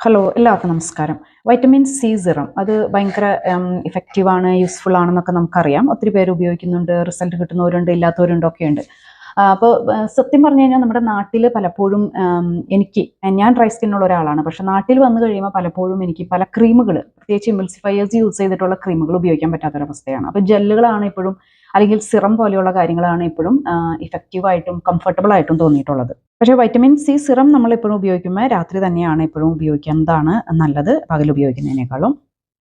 Hello എല്ലാവർക്കും നമസ്കാരം. Vitamin C serum അത് ഭയങ്കര ഇഫക്റ്റീവാണ് യൂസ്ഫുൾ ആണെന്നൊക്കെ നമുക്കറിയാം. ഒത്തിരി പേര് ഉപയോഗിക്കുന്നുണ്ട് റിസൾട്ട് കിട്ടുന്നവരുണ്ട് ഇല്ലാത്തവരുണ്ട് ഒക്കെ ഉണ്ട്. അപ്പോൾ സത്യം പറഞ്ഞു കഴിഞ്ഞാൽ നമ്മുടെ നാട്ടിൽ പലപ്പോഴും എനിക്ക് ഞാൻ ഡ്രൈ സ്കിന്നുള്ള ഒരാളാണ്. പക്ഷെ നാട്ടിൽ വന്നു കഴിയുമ്പോൾ പലപ്പോഴും എനിക്ക് പല ക്രീമുകൾ പ്രത്യേകിച്ച് ഇമൽസിഫയേഴ്സ് യൂസ് ചെയ്തിട്ടുള്ള ക്രീമുകൾ ഉപയോഗിക്കാൻ പറ്റാത്തൊരവസ്ഥയാണ്. അപ്പോൾ ജെല്ലുകളാണ് ഇപ്പോഴും അല്ലെങ്കിൽ സിറം പോലെയുള്ള കാര്യങ്ങളാണ് ഇപ്പോഴും ഇഫക്റ്റീവായിട്ടും കംഫർട്ടബിൾ ആയിട്ടും തോന്നിയിട്ടുള്ളത്. പക്ഷേ വൈറ്റമിൻ സി സിറം നമ്മൾ എപ്പോഴും ഉപയോഗിക്കുമ്പോൾ രാത്രി തന്നെയാണ് എപ്പോഴും ഉപയോഗിക്കുന്നതാണ് നല്ലത് പകൽ ഉപയോഗിക്കുന്നതിനേക്കാളും.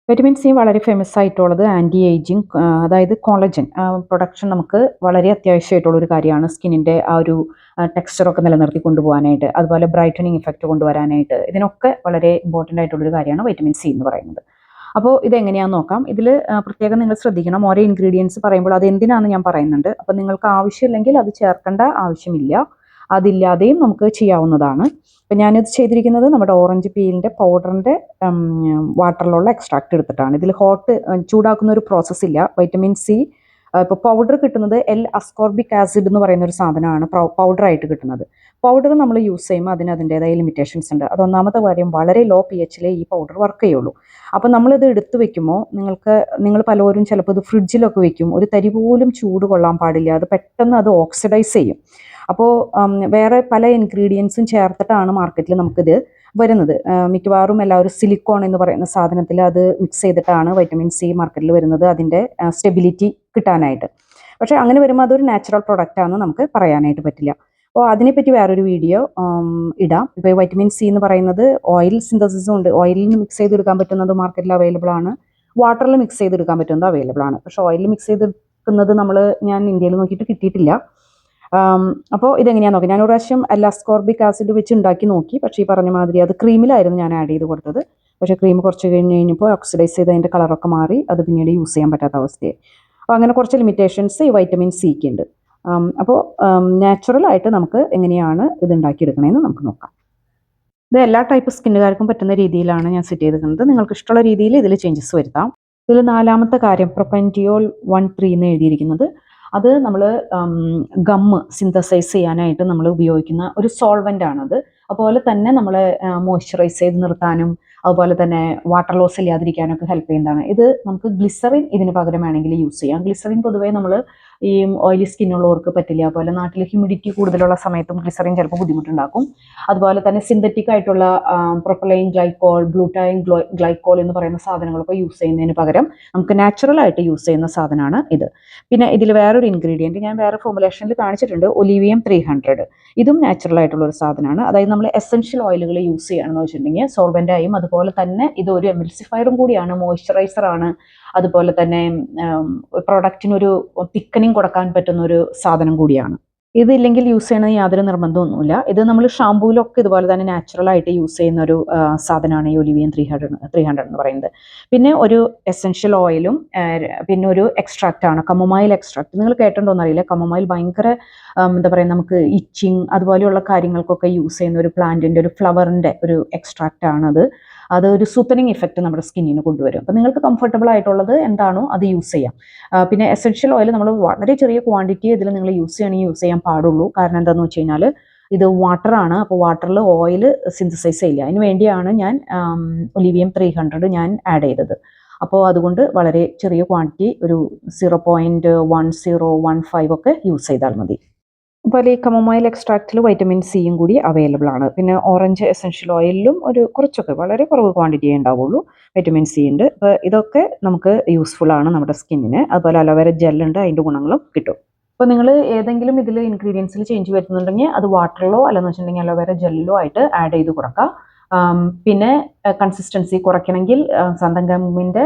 വൈറ്റമിൻ സി വളരെ ഫേമസ് ആയിട്ടുള്ളത് ആന്റി ഏജിങ് അതായത് കോളജൻ പ്രൊഡക്ഷൻ നമുക്ക് വളരെ അത്യാവശ്യമായിട്ടുള്ള ഒരു കാര്യമാണ്. സ്കിന്നിന്റെ ആ ഒരു ടെക്സ്ചറൊക്കെ നിലനിർത്തി കൊണ്ടുപോകാനായിട്ട് അതുപോലെ ബ്രൈറ്റനിങ് ഇഫക്റ്റ് കൊണ്ടുവരാനായിട്ട്. ഇതിനൊക്കെ വളരെ ഇമ്പോർട്ടന്റ് ആയിട്ടുള്ളൊരു കാര്യമാണ് വൈറ്റമിൻ സി എന്ന് പറയുന്നത്. അപ്പോൾ ഇതെങ്ങനെയാണെന്ന് നോക്കാം. ഇതിൽ പ്രത്യേകം നിങ്ങൾ ശ്രദ്ധിക്കണം. ഓരോ ഇൻഗ്രീഡിയൻസ് പറയുമ്പോൾ അത് എന്തിനാണെന്ന് ഞാൻ പറയുന്നുണ്ട്. അപ്പോൾ നിങ്ങൾക്ക് ആവശ്യമില്ലെങ്കിൽ അത് ചേർക്കേണ്ട ആവശ്യമില്ല. അതില്ലാതെയും നമുക്ക് ചെയ്യാവുന്നതാണ്. അപ്പം ഞാനിത് ചെയ്തിരിക്കുന്നത് നമ്മുടെ ഓറഞ്ച് പീലിന്റെ പൗഡറിന്റെ വാട്ടറിലുള്ള എക്സ്ട്രാക്ട് എടുത്തിട്ടാണ്. ഇതിൽ ഹോട്ട് ചൂടാക്കുന്ന ഒരു പ്രോസസ്സ് ഇല്ല. വൈറ്റമിൻ സി ഇപ്പോൾ പൗഡർ കിട്ടുന്നത് എൽ അസ്കോർബിക് ആസിഡ് എന്ന് പറയുന്ന ഒരു സാധനമാണ് പൗഡർ ആയിട്ട് കിട്ടുന്നത്. പൗഡർ നമ്മൾ യൂസ് ചെയ്യുമ്പോൾ അതിന് അതിന്റേതായ ലിമിറ്റേഷൻസ് ഉണ്ട്. അത് ഒന്നാമത്തെ കാര്യം വളരെ ലോ പി എച്ചിലേ ഈ പൗഡർ വർക്ക് ചെയ്യുള്ളൂ. അപ്പോൾ നമ്മളിത് എടുത്തു വെക്കുമ്പോൾ നിങ്ങൾക്ക് നിങ്ങൾ പലരും ചിലപ്പോൾ ഇത് ഫ്രിഡ്ജിലൊക്കെ വെക്കും. ഒരു തരി പോലും ചൂട് കൊള്ളാൻ പാടില്ല. അത് പെട്ടെന്ന് അത് ഓക്സിഡൈസ് ചെയ്യും. അപ്പോൾ വേറെ പല ഇൻഗ്രീഡിയൻസും ചേർത്തിട്ടാണ് മാർക്കറ്റിൽ നമുക്കിത് വരുന്നത്. മിക്കവാറും എല്ലാവരും സിലിക്കോൺ എന്ന് പറയുന്ന സാധനത്തിൽ അത് മിക്സ് ചെയ്തിട്ടാണ് വൈറ്റമിൻ സി മാർക്കറ്റിൽ വരുന്നത് അതിന്റെ സ്റ്റെബിലിറ്റി കിട്ടാനായിട്ട്. പക്ഷേ അങ്ങനെ വരുമ്പോൾ അതൊരു നാച്ചുറൽ പ്രൊഡക്റ്റാണെന്ന് നമുക്ക് പറയാനായിട്ട് പറ്റില്ല. അപ്പോൾ അതിനെപ്പറ്റി വേറൊരു വീഡിയോ ഇടാം. ഇപ്പോൾ വൈറ്റമിൻ സി എന്ന് പറയുന്നത് ഓയിൽ സിന്തസിസും ഉണ്ട്. ഓയിലിൽ മിക്സ് ചെയ്തെടുക്കാൻ പറ്റുന്നത് മാർക്കറ്റിൽ അവൈലബിൾ ആണ്. വാട്ടറിൽ മിക്സ് ചെയ്തെടുക്കാൻ പറ്റുന്നത് അവൈലബിൾ ആണ്. പക്ഷേ ഓയിലിൽ മിക്സ് ചെയ്തെടുക്കുന്നത് നമ്മൾ ഞാൻ ഇന്ത്യയിൽ നോക്കിയിട്ട് കിട്ടിയിട്ടില്ല. അപ്പോൾ ഇതെങ്ങനെയാണെന്ന് നോക്കി. ഞാൻ ഒരു പ്രാവശ്യം അലാസ്കോർബിക് ആസിഡ് വെച്ച് ഉണ്ടാക്കി നോക്കി. പക്ഷേ ഈ പറഞ്ഞ മാതിരി അത് ക്രീമിലായിരുന്നു ഞാൻ ആഡ് ചെയ്ത് കൊടുത്തത്. പക്ഷേ ക്രീം കുറച്ച് കഴിഞ്ഞ് കഴിഞ്ഞപ്പോൾ ഓക്സിഡൈസ് ചെയ്ത് അതിന്റെ കളറൊക്കെ മാറി. അത് പിന്നീട് യൂസ് ചെയ്യാൻ പറ്റാത്ത അവസ്ഥയായി. അപ്പോൾ അങ്ങനെ കുറച്ച് ലിമിറ്റേഷൻസ് ഈ വൈറ്റമിൻ സിക്ക് ഉണ്ട്. അപ്പോൾ നാച്ചുറൽ ആയിട്ട് നമുക്ക് എങ്ങനെയാണ് ഇത് ഉണ്ടാക്കിയെടുക്കണമെന്ന് നമുക്ക് നോക്കാം. ഇത് എല്ലാ ടൈപ്പ് സ്കിന്നുകാർക്കും പറ്റുന്ന രീതിയിലാണ് ഞാൻ സെറ്റ് ചെയ്തിരിക്കുന്നത്. നിങ്ങൾക്ക് ഇഷ്ടമുള്ള രീതിയിൽ ഇതിൽ ചേഞ്ചസ് വരുത്താം. ഇതിൽ നാലാമത്തെ കാര്യം പ്രൊപ്പന്റിയോൾ വൺ ത്രീ എന്ന് എഴുതിയിരിക്കുന്നത്. അത് നമ്മൾ ഗമ്മ് സിന്തസൈസ് ചെയ്യാനായിട്ട് നമ്മൾ ഉപയോഗിക്കുന്ന ഒരു സോൾവെന്റ് ആണത്. അതുപോലെ തന്നെ നമ്മൾ മോയ്സ്ചറൈസ് ചെയ്ത് നിർത്താനും അതുപോലെ തന്നെ വാട്ടർ ലോസ് ഇല്ലാതിരിക്കാനൊക്കെ ഹെൽപ്പ് ചെയ്യുന്നതാണ്. ഇത് നമുക്ക് ഗ്ലിസറിൻ ഇതിന് പകരം വേണമെങ്കിൽ യൂസ് ചെയ്യാം. ഗ്ലിസറിൻ പൊതുവേ നമ്മൾ ഈ ഓയിലി സ്കിന്നുള്ളവർക്ക് പറ്റില്ല. അതുപോലെ നാട്ടിൽ ഹ്യൂമിഡിറ്റി കൂടുതലുള്ള സമയത്തും ഗ്ലിസറിൻ ചിലപ്പോൾ ബുദ്ധിമുട്ടുണ്ടാക്കും. അതുപോലെ തന്നെ സിന്തറ്റിക് ആയിട്ടുള്ള പ്രൊപ്പലൈൻ ഗ്ലൈക്കോൾ ബ്ലൂട്ടൈൻ ഗ്ലൈക്കോൾ എന്ന് പറയുന്ന സാധനങ്ങളൊക്കെ യൂസ് ചെയ്യുന്നതിന് പകരം നമുക്ക് നാച്ചുറൽ ആയിട്ട് യൂസ് ചെയ്യുന്ന സാധനമാണ് ഇത്. പിന്നെ ഇതിൽ വേറൊരു ഇൻഗ്രീഡിയന്റ് ഞാൻ വേറെ ഫോമുലേഷനിൽ കാണിച്ചിട്ടുണ്ട് ഒലിവിയം ത്രീ ഹൺഡ്രഡ് ഇതും നാച്ചുറൽ ആയിട്ടുള്ള ഒരു സാധനമാണ്. അതായത് നമ്മൾ എസെൻഷ്യൽ ഓയിലുകൾ യൂസ് ചെയ്യുകയാണെന്ന് വെച്ചിട്ടുണ്ടെങ്കിൽ സോൾവെന്റായും അതുപോലെ തന്നെ ഇത് ഒരു എമിൽസിഫയറും കൂടിയാണ് മോയ്സ്ചറൈസർ ആണ് അതുപോലെ തന്നെ പ്രൊഡക്റ്റിനൊരു തിക്കനിങ് കൊടുക്കാൻ പറ്റുന്ന ഒരു സാധനം കൂടിയാണ്. ഇതില്ലെങ്കിൽ യൂസ് ചെയ്യണമെന്ന് യാതൊരു നിർബന്ധമൊന്നുമില്ല. ഇത് നമ്മൾ ഷാമ്പൂവിലൊക്കെ ഇതുപോലെ തന്നെ നാച്ചുറൽ ആയിട്ട് യൂസ് ചെയ്യുന്ന ഒരു സാധനമാണ് ഈ Olivem three hundred three hundred എന്ന് പറയുന്നത്. പിന്നെ ഒരു എസെൻഷ്യൽ ഓയിലും പിന്നെ ഒരു എക്സ്ട്രാക്റ്റ് ആണ് കമ്മമായിൽ എക്സ്ട്രാക്ട് നിങ്ങൾ കേട്ടിട്ടുണ്ടോന്ന് അറിയില്ല കമമൈൽ ഭയങ്കര എന്താ പറയുക നമുക്ക് ഇച്ചിങ് അതുപോലെയുള്ള കാര്യങ്ങൾക്കൊക്കെ യൂസ് ചെയ്യുന്ന ഒരു പ്ലാന്റിന്റെ ഒരു ഫ്ലവറിന്റെ ഒരു എക്സ്ട്രാക്റ്റ് ആണത്. അത് ഒരു സൂത്തനിങ് ഇഫക്റ്റ് നമ്മുടെ സ്കിന്നിന് കൊണ്ടുവരും. അപ്പോൾ നിങ്ങൾക്ക് കംഫർട്ടബിൾ ആയിട്ടുള്ളത് എന്താണോ അത് യൂസ് ചെയ്യാം. പിന്നെ എസെൻഷ്യൽ ഓയിൽ നമ്മൾ വളരെ ചെറിയ ക്വാണ്ടിറ്റി ഇതിൽ നിങ്ങൾ യൂസ് ചെയ്യണമെങ്കിൽ യൂസ് ചെയ്യാൻ പാടുള്ളൂ. കാരണം എന്താണെന്ന് വെച്ച് കഴിഞ്ഞാൽ ഇത് വാട്ടറാണ് അപ്പോൾ വാട്ടറിൽ ഓയിൽ സിന്തസൈസ് ചെയ്യില്ല. അതിന് വേണ്ടിയാണ് ഞാൻ ഒലിവിയം ത്രീ ഹൺഡ്രഡ് ഞാൻ ആഡ് ചെയ്തത്. അപ്പോൾ അതുകൊണ്ട് വളരെ ചെറിയ ക്വാണ്ടിറ്റി ഒരു zero point one zero one five ഒക്കെ യൂസ് ചെയ്താൽ മതി. അപ്പോൾ ഈ കമമൈൽ എക്സ്ട്രാക്റ്റിൽ വൈറ്റമിൻ സിയും കൂടി അവൈലബിൾ ആണ്. പിന്നെ ഓറഞ്ച് എസൻഷ്യൽ ഓയിലിലും ഒരു കുറച്ചൊക്കെ വളരെ കുറവ് ക്വാണ്ടിറ്റിയേ ഉണ്ടാവുള്ളൂ വൈറ്റമിൻ സി ഉണ്ട് അപ്പോൾ ഇതൊക്കെ നമുക്ക് യൂസ്ഫുൾ ആണ് നമ്മുടെ സ്കിന്നിന് അതുപോലെ അലോവേര ജെല്ലുണ്ട് അതിന്റെ ഗുണങ്ങളും കിട്ടും. അപ്പോൾ നിങ്ങൾ ഏതെങ്കിലും ഇതിൽ ഇൻഗ്രീഡിയൻസിൽ ചേഞ്ച് വരുന്നുണ്ടെങ്കിൽ അത് വാട്ടറിലോ അല്ലെന്ന് വെച്ചിട്ടുണ്ടെങ്കിൽ അലോവേര ജെല്ലിലോ ആയിട്ട് ആഡ് ചെയ്ത് കൊടുക്കാം. പിന്നെ കൺസിസ്റ്റൻസി കുറയ്ക്കണമെങ്കിൽ സന്തങ്കമ്മിന്റെ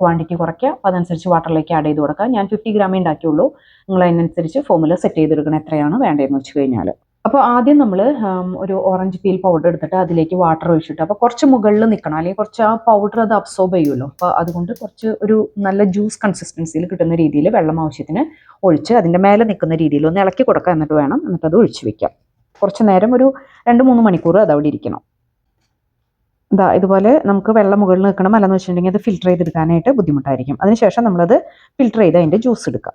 ക്വാണ്ടിറ്റി കുറയ്ക്കുക. അതനുസരിച്ച് വാട്ടറിലേക്ക് ആഡ് ചെയ്ത് കൊടുക്കുക. ഞാൻ ഫിഫ്റ്റി ഗ്രാമേ ഉണ്ടാക്കിയുള്ളൂ. നിങ്ങൾ അതിനനുസരിച്ച് ഫോമുല സെറ്റ് ചെയ്തെടുക്കണം എത്രയാണ് വേണ്ടതെന്ന് വെച്ച് കഴിഞ്ഞാൽ അപ്പോൾ ആദ്യം നമ്മൾ ഒരു ഓറഞ്ച് പീൽ പൗഡർ എടുത്തിട്ട് അതിലേക്ക് വാട്ടർ ഒഴിച്ചിട്ട് അപ്പോൾ കുറച്ച് മുകളിൽ നിൽക്കണം. അല്ലെങ്കിൽ കുറച്ച് ആ പൗഡർ അത് അബ്സോർബ് ചെയ്യുമല്ലോ. അപ്പോൾ അതുകൊണ്ട് കുറച്ച് ഒരു നല്ല ജ്യൂസ് കൺസിസ്റ്റൻസിയിൽ കിട്ടുന്ന രീതിയിൽ വെള്ളം ആവശ്യത്തിന് ഒഴിച്ച് അതിന്റെ മേലെ നിൽക്കുന്ന രീതിയിൽ ഒന്ന് ഇളക്കി കൊടുക്കുക. എന്നിട്ട് വേണം എന്നിട്ട് അത് ഒഴിച്ച് വെക്കാം. കുറച്ച് നേരം ഒരു രണ്ട് മൂന്ന് മണിക്കൂർ അത് അവിടെ ഇരിക്കണം. ഇതാ ഇതുപോലെ നമുക്ക് വെള്ളം മുകളിൽ നിൽക്കണം. അല്ലെന്ന് വെച്ചിട്ടുണ്ടെങ്കിൽ അത് ഫിൽറ്റർ ചെയ്തെടുക്കാനായിട്ട് ബുദ്ധിമുട്ടായിരിക്കും. അതിനുശേഷം നമ്മളത് ഫിൽറ്റർ ചെയ്ത് അതിന്റെ ജ്യൂസ് എടുക്കാം.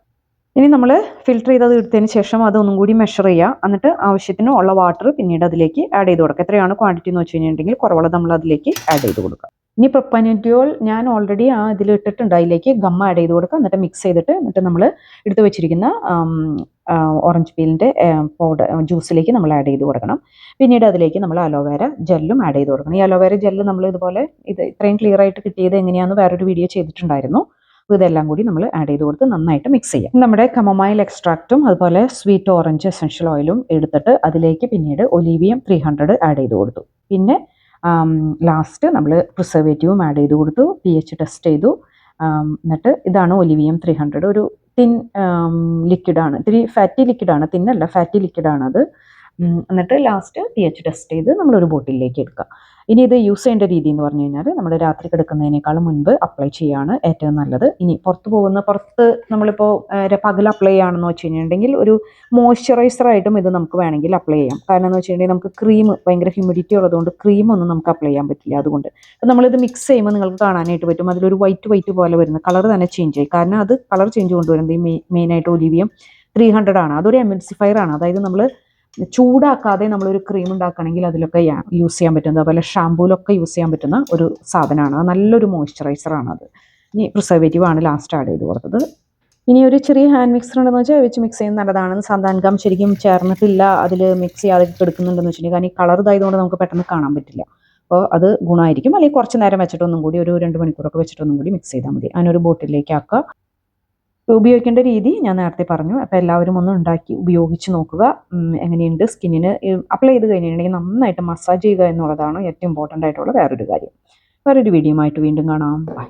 ഇനി നമ്മൾ ഫിൽറ്റർ ചെയ്തത് എടുത്തതിന് ശേഷം അതൊന്നും കൂടി മെഷർ ചെയ്യുക. എന്നിട്ട് ആവശ്യത്തിന് ഉള്ള വാട്ടർ പിന്നീട് അതിലേക്ക് ആഡ് ചെയ്ത് കൊടുക്കുക. എത്രയാണ് ക്വാണ്ടിറ്റി എന്ന് വെച്ച് കഴിഞ്ഞിട്ടുണ്ടെങ്കിൽ കുറവുള്ളത് നമ്മൾ അതിലേക്ക് ആഡ് ചെയ്ത് കൊടുക്കുക. ഇനി പ്രൊപ്പനറ്റിയോൾ ഞാൻ ഓൾറെഡി ആ ഇതിൽ ഇട്ടിട്ടുണ്ട് അതിലേക്ക് ഗം ആഡ് ചെയ്ത് കൊടുക്കുക. എന്നിട്ട് മിക്സ് ചെയ്തിട്ട് എന്നിട്ട് നമ്മൾ എടുത്തു വെച്ചിരിക്കുന്ന ഓറഞ്ച് പീലിന്റെ പൗഡർ ജ്യൂസിലേക്ക് നമ്മൾ ആഡ് ചെയ്ത് കൊടുക്കണം. പിന്നീട് അതിലേക്ക് നമ്മൾ അലോവേര ജെല്ലും ആഡ് ചെയ്ത് കൊടുക്കണം. ഈ അലോവേര ജെല്ല് നമ്മൾ ഇതുപോലെ ഇത് ഇത്രയും ക്ലിയർ ആയിട്ട് കിട്ടിയത് എങ്ങനെയാണെന്ന് വേറൊരു വീഡിയോ ചെയ്തിട്ടുണ്ടായിരുന്നു. അപ്പോൾ ഇതെല്ലാം കൂടി നമ്മൾ ആഡ് ചെയ്ത് കൊടുത്ത് നന്നായിട്ട് മിക്സ് ചെയ്യാം. നമ്മുടെ കമമൈൽ എക്സ്ട്രാക്റ്റും അതുപോലെ സ്വീറ്റ് ഓറഞ്ച് എസൻഷ്യൽ ഓയിലും എടുത്തിട്ട് അതിലേക്ക് പിന്നീട് ഒലീവിയം ത്രീ ഹൺഡ്രഡ് ആഡ് ചെയ്ത് കൊടുത്തു. പിന്നെ ലാസ്റ്റ് നമ്മൾ പ്രിസർവേറ്റീവും ആഡ് ചെയ്ത് കൊടുത്തു പി എച്ച് ടെസ്റ്റ് ചെയ്തു എന്നിട്ട് ഇതാണ് ഒലിവിയം ത്രീ ഹൺഡ്രഡ് ഒരു തിൻ ലിക്വിഡാണ് ഇത്തിരി ഫാറ്റി ലിക്വിഡാണ് തിന്നല്ല ഫാറ്റി ലിക്വിഡാണത് എന്നിട്ട് ലാസ്റ്റ് പി എച്ച് ടെസ്റ്റ് ചെയ്ത് നമ്മളൊരു ബോട്ടിലേക്ക് എടുക്കുക. ഇനി ഇത് യൂസ് ചെയ്യേണ്ട രീതി എന്ന് പറഞ്ഞു കഴിഞ്ഞാൽ നമ്മൾ രാത്രി കിടക്കുന്നതിനേക്കാളും മുൻപ് അപ്ലൈ ചെയ്യുകയാണ് ഏറ്റവും നല്ലത്. ഇനി പുറത്ത് പോകുന്ന പുറത്ത് നമ്മളിപ്പോൾ പകൽ അപ്ലൈ ചെയ്യുകയാണെന്ന് വെച്ച് കഴിഞ്ഞിട്ടുണ്ടെങ്കിൽ ഒരു മോയ്സ്ചറൈസർ ആയിട്ടും ഇത് നമുക്ക് വേണമെങ്കിൽ അപ്ലൈ ചെയ്യാം. കാരണം എന്ന് വെച്ചിട്ടുണ്ടെങ്കിൽ നമുക്ക് ക്രീം ഭയങ്കര ഹ്യൂമിഡിറ്റി ഉള്ളതുകൊണ്ട് ക്രീം ഒന്നും നമുക്ക് അപ്ലൈ ചെയ്യാൻ പറ്റില്ല അതുകൊണ്ട്. നമ്മളിത് മിക്സ് ചെയ്യുമ്പോൾ നിങ്ങൾക്ക് കാണാനായിട്ട് പറ്റും. അതിലൊരു വൈറ്റ് വൈറ്റ് പോലെ വരുന്ന കളർ തന്നെ ചേഞ്ച് ആയി. കാരണം അത് കളർ ചേഞ്ച് കൊണ്ടുവരുന്നത് ഈ മെയിനായിട്ട് ഒലിവിയം ത്രീ ഹൺഡ്രഡ് ആണ്. അതൊരു എമൻസിഫയർ ആണ്. അതായത് നമ്മൾ ചൂടാക്കാതെ നമ്മളൊരു ക്രീം ഉണ്ടാക്കണമെങ്കിൽ അതിലൊക്കെ യൂസ് ചെയ്യാൻ പറ്റുന്നത് അതുപോലെ ഷാമ്പൂലൊക്കെ യൂസ് ചെയ്യാൻ പറ്റുന്ന ഒരു സാധനമാണ്. നല്ലൊരു മോയ്സ്ചറൈസർ ആണ് അത്. ഇനി പ്രിസർവേറ്റീവ് ആണ് ലാസ്റ്റ് ആഡ് ചെയ്ത് കൊടുത്തത്. ഇനി ഒരു ചെറിയ ഹാൻഡ് മിക്സർ ഉണ്ടെന്ന് വെച്ചാൽ വെച്ച് മിക്സ് ചെയ്യുന്നത് നല്ലതാണ്. സന്താൻകം ശരിക്കും ചേർന്നിട്ടില്ല അതിൽ മിക്സ് ചെയ്യാതെ എടുക്കുന്നുണ്ടെന്ന് വെച്ചിട്ടുണ്ടെങ്കിൽ കാരണം ഈ കളർ ഇതായതുകൊണ്ട് നമുക്ക് പെട്ടെന്ന് കാണാൻ പറ്റില്ല. അപ്പോൾ അത് ഗുണമായിരിക്കും. അല്ലെങ്കിൽ കുറച്ച് നേരം വെച്ചിട്ടൊന്നും കൂടി ഒരു രണ്ട് മണിക്കൂറൊക്കെ വെച്ചിട്ടൊന്നും കൂടി മിക്സ് ചെയ്താൽ മതി. അതിനൊരു ബോട്ടിലേക്ക് ആക്കുക. ഉപയോഗിക്കേണ്ട രീതി ഞാൻ നേരത്തെ പറഞ്ഞു. അപ്പോൾ എല്ലാവരും ഒന്ന് ഉണ്ടാക്കി ഉപയോഗിച്ച് നോക്കുക. എങ്ങനെയുണ്ട് സ്കിന്നിന്? അപ്ലൈ ചെയ്ത് കഴിഞ്ഞിട്ടുണ്ടെങ്കിൽ നന്നായിട്ട് മസാജ് ചെയ്യുക എന്നുള്ളതാണ് ഏറ്റവും ഇമ്പോർട്ടന്റ് ആയിട്ടുള്ള വേറൊരു കാര്യം. വേറൊരു വീഡിയോ ആയിട്ട് വീണ്ടും കാണാം. ബൈ